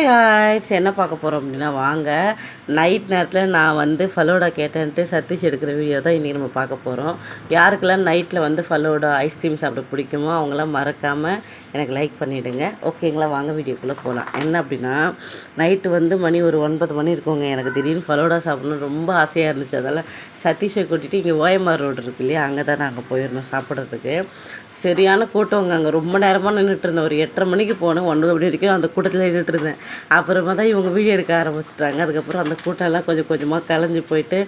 Ice என்ன பார்க்க போகிறோம் அப்படின்னா வாங்க. நைட் நேரத்தில் நான் வந்து ஃபலோடா கேட்டேன்ட்டு சத்தீஷ் எடுக்கிற வீடியோ தான் இன்றைக்கி நம்ம பார்க்க போகிறோம் யாருக்கெல்லாம் நைட்டில் வந்து ஃபலோடா ஐஸ்கிரீம் சாப்பிட பிடிக்குமோ அவங்களாம் மறக்காமல் எனக்கு லைக் பண்ணிவிடுங்க ஓகேங்களா வாங்க வீடியோக்குள்ளே போகலாம் என்ன அப்படின்னா நைட்டு வந்து மணி ஒரு ஒன்பது மணி இருக்குங்க. எனக்கு திடீர்னு ஃபலோடா சாப்பிடணும்னு ரொம்ப ஆசையாக இருந்துச்சு. அதெல்லாம் சதீஷை கூட்டிகிட்டு இங்கே ஓஎம்ஆர் ரோடு இருக்கு இல்லையா அங்கே தான் நாங்கள் போயிருந்தோம் சாப்பிட்றதுக்கு. சரியான கூட்டவங்க அங்கே. ரொம்ப நேரமாக நின்றுட்டு இருந்தேன். ஒரு எட்டரை மணிக்கு போனேன். ஒன்பது மணி வரைக்கும் அந்த கூட்டத்தில் நின்றுட்டு இருந்தேன். அப்புறமா தான் இவங்க வீடியோ எடுக்க ஆரம்பிச்சிட்டாங்க. அதுக்கப்புறம் அந்த கூட்டம்லாம் கொஞ்சம் கொஞ்சமாக கலைஞ்சு போயிட்டு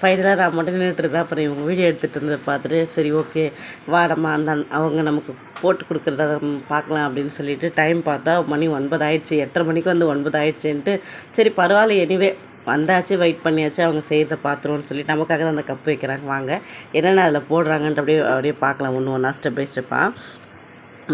ஃபைனலாக நான் மட்டும் நின்றுட்டு இருந்தேன். அப்புறம் இவங்க வீடியோ எடுத்துகிட்டு இருந்ததை பார்த்துட்டு சரி ஓகே வா நம்ம அந்த அவங்க நமக்கு போட்டு கொடுக்குறத பார்க்கலாம் அப்படின்னு சொல்லிட்டு டைம் பார்த்தா மணி ஒன்பது ஆயிடுச்சு எட்டரை மணிக்கு வந்து ஒன்பது ஆயிடுச்சுன்ட்டு சரி பரவாயில்ல எனிவே வந்தாச்சு வெயிட் பண்ணியாச்சு அவங்க செய்கிறத பார்த்துருவோம்னு சொல்லி நமக்காக தான் அந்த கப் வைக்கிறாங்க. வாங்க என்னென்ன அதில் போடுறாங்கன்ட்டு அப்படியே அப்படியே பார்க்கலாம் ஒன்று ஒன்றா ஸ்டெப் பை ஸ்டெப்பாக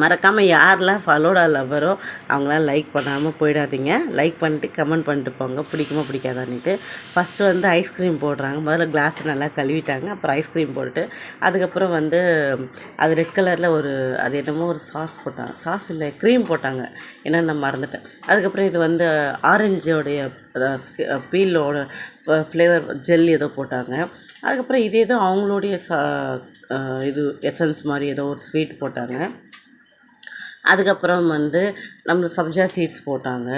மறக்காமல் யாரெல்லாம் ஃபலோடா லவ்வரோ அவங்களாம் லைக் பண்ணாமல் போயிடாதீங்க. லைக் பண்ணிட்டு கமெண்ட் பண்ணிட்டு போங்க. பிடிக்குமா பிடிக்காதான்னுட்டு. ஃபஸ்ட்டு வந்து ஐஸ்கிரீம் போடுறாங்க. முதல்ல கிளாஸ் நல்லா கழுவிட்டாங்க. அப்புறம் ஐஸ்கிரீம் போட்டு அதுக்கப்புறம் வந்து அது ரெட் கலரில் ஒரு அது என்னமோ ஒரு சாஸ் போட்டாங்க சாஸ் இல்லை க்ரீம் போட்டாங்க. என்னென்னு நான் மறந்துட்டேன். அதுக்கப்புறம் இது வந்து ஆரஞ்சோடைய பீலோட ஃப்ளேவர் ஜெல் ஏதோ போட்டாங்க. அதுக்கப்புறம் இது ஏதோ அவங்களுடைய சா இது எசன்ஸ் மாதிரி ஏதோ ஒரு ஸ்வீட் போட்டாங்க. அதுக்கப்புறம் வந்து நம்ம சப்ஜா சீட்ஸ் போட்டாங்க.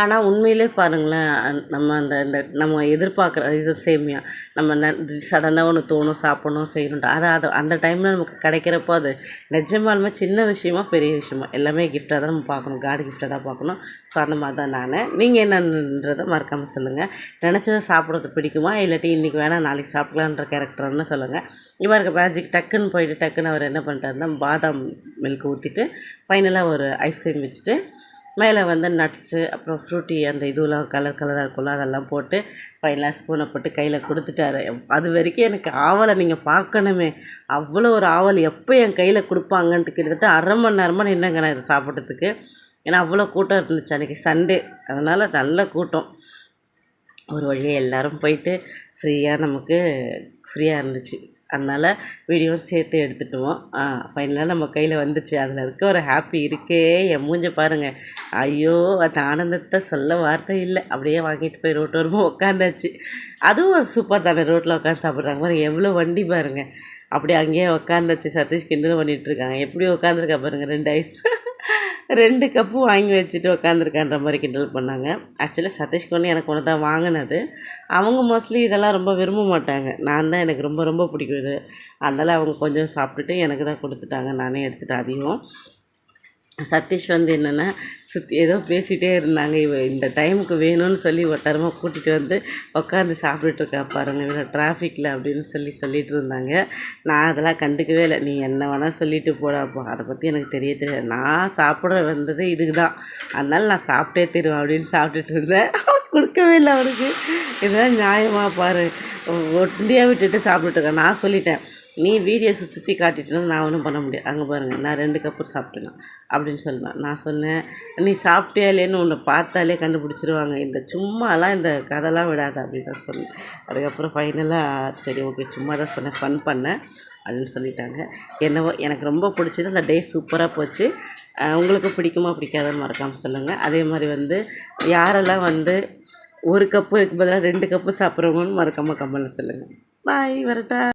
ஆனால் உண்மையிலே பாருங்களேன் நம்ம அந்த இந்த நம்ம எதிர்பார்க்குற இது சேமியா நம்ம ந சடனாக ஒன்று தோணும் சாப்பிடணும் செய்யணுன்ட்டு அதை அது அந்த டைமில் நமக்கு கிடைக்கிறப்போ அது நிஜமாலுமே சின்ன விஷயமா பெரிய விஷயமா எல்லாமே கிஃப்டாக தான் நம்ம பார்க்கணும் காடு கிஃப்டாக தான் பார்க்கணும். ஸோ அந்த மாதிரி தான் நான். நீங்கள் என்னன்றதை மறக்காமல் சொல்லுங்கள் நினச்சதை சாப்பிட்றது பிடிக்குமா? இல்லாட்டி இன்றைக்கி வேணால் நாளைக்கு சாப்பிட்லான்ற கேரக்டர்னு சொல்லுங்கள் இவர் இருக்க மேஜிக் டக்குன்னு போயிட்டு டக்குன்னு அவர் என்ன பண்ணிட்டாருன்னா பாதாம் மில்க் ஊற்றிட்டு ஃபைனலாக ஒரு ஐஸ்கிரீம் வச்சுட்டு மேலே வந்து நட்ஸு அப்புறம் ஃப்ரூட்டி அந்த இதுவெலாம் கலர் கலராக இருக்கும்ல அதெல்லாம் போட்டு ஃபைனலாக ஸ்பூனை போட்டு கையில் கொடுத்துட்டாரு. அது வரைக்கும் எனக்கு ஆவலை நீங்கள் பார்க்கணுமே. அவ்வளோ ஒரு ஆவல் எப்போ என் கையில் கொடுப்பாங்கன்ட்டு கிட்டத்தட்ட அரை மணி நேரமாக நின்னங்க நான் இதை சாப்பிட்றதுக்கு. ஏன்னா அவ்வளோ கூட்டம் இருந்துச்சு. அன்றைக்கி சண்டே அதனால் நல்ல கூட்டம். ஒரு வழியாக எல்லோரும் போயிட்டு ஃப்ரீயாக நமக்கு ஃப்ரீயாக இருந்துச்சு. அதனால் வீடியோவும் சேர்த்து எடுத்துட்டுவோம். ஃபைனலாக நம்ம கையில் வந்துச்சு. அதில் இருக்க ஒரு ஹாப்பி இருக்கே. என் மூஞ்ச பாருங்கள் ஐயோ அந்த ஆனந்தத்தை சொல்ல வார்த்தை இல்லை. அப்படியே வாங்கிட்டு போய் ரோட்டு வரும்போது உட்காந்தாச்சு அதுவும் சூப்பர் தானே. ரோட்டில் உட்காந்து சாப்பிட்றாங்க. பாருங்கள் எவ்வளோ வண்டி பாருங்கள் அப்படியே அங்கேயே உட்காந்தாச்சு சதீஷ் கிண்டல் பண்ணிகிட்ருக்காங்க எப்படி உட்காந்துருக்கா பாருங்கள் ரெண்டு ஐஸ் ரெண்டு கப்பும் வாங்கி வச்சுட்டு உட்காந்துருக்கான்ற மாதிரி கிண்டல் பண்ணாங்க. ஆக்சுவலி சதீஷ்க்கு ஒன்று எனக்கு ஒன்று தான் வாங்கினது. அவங்க மோஸ்ட்லி இதெல்லாம் ரொம்ப விரும்ப மாட்டாங்க. நான் தான் எனக்கு ரொம்ப ரொம்ப பிடிக்கும் இது. அதனால் அவங்க கொஞ்சம் சாப்பிட்டுட்டு எனக்கு தான் கொடுத்துட்டாங்க. நானே எடுத்துகிட்டு அதிகம் சதீஷ் வந்து என்னென்னா சுற்றி ஏதோ பேசிகிட்டே இருந்தாங்க இவ இந்த டைமுக்கு வேணும்னு சொல்லி ஒட்டாரமாக கூட்டிகிட்டு வந்து உட்காந்து சாப்பிட்டுட்ருக்கா பாருங்கள் இவ்வளோ டிராஃபிக்கில் அப்படின்னு சொல்லி சொல்லிகிட்டு இருந்தாங்க நான் அதெல்லாம் கண்டுக்கவே இல்லை நீ என்ன வேணால் சொல்லிட்டு போடாப்போ அதை பற்றி எனக்கு தெரிய தெரியாது நான் சாப்பிட வந்தது இதுக்கு தான் அதனால் நான் சாப்பிட்டே தருவேன் அப்படின்னு சாப்பிட்டுட்டு இருந்தேன் கொடுக்கவே இல்லை அவருக்கு இதெல்லாம் நியாயமாக பாரு ஒண்டியாக விட்டுட்டு சாப்பிட்டுருக்கேன் நான் சொல்லிட்டேன் நீ வீடியோஸை சுற்றி காட்டிட்டுனா நான் ஒன்றும் பண்ண முடியாது. அங்கே பாருங்கள் நான் ரெண்டு கப்பு சாப்பிட்டேன்? அப்படின்னு சொன்னேன் நான் சொன்னேன் நீ சாப்பிட்டியா இல்லைன்னு உன்னை பார்த்தாலே கண்டுபிடிச்சிருவாங்க. இந்த சும்மாலாம் இந்த கதைலாம் விடாது அப்படின்னு தான் சொன்னேன். அதுக்கப்புறம் ஃபைனலாக சரி ஓகே சும்மா தான் சொன்னேன். ஃபன் பண்ணேன் அப்படின்னு சொல்லிட்டாங்க. என்னவோ எனக்கு ரொம்ப பிடிச்சது அந்த டே சூப்பராக போச்சு. உங்களுக்கு பிடிக்குமா பிடிக்காதான்னு மறக்காமல் சொல்லுங்கள் அதே மாதிரி வந்து யாரெல்லாம் வந்து ஒரு கப்பு இருக்கு பதிலாக ரெண்டு கப்பு சாப்பிட்றவங்கன்னு மறக்காமல் கம்மலில் சொல்லுங்கள் பாய் வரட்டா.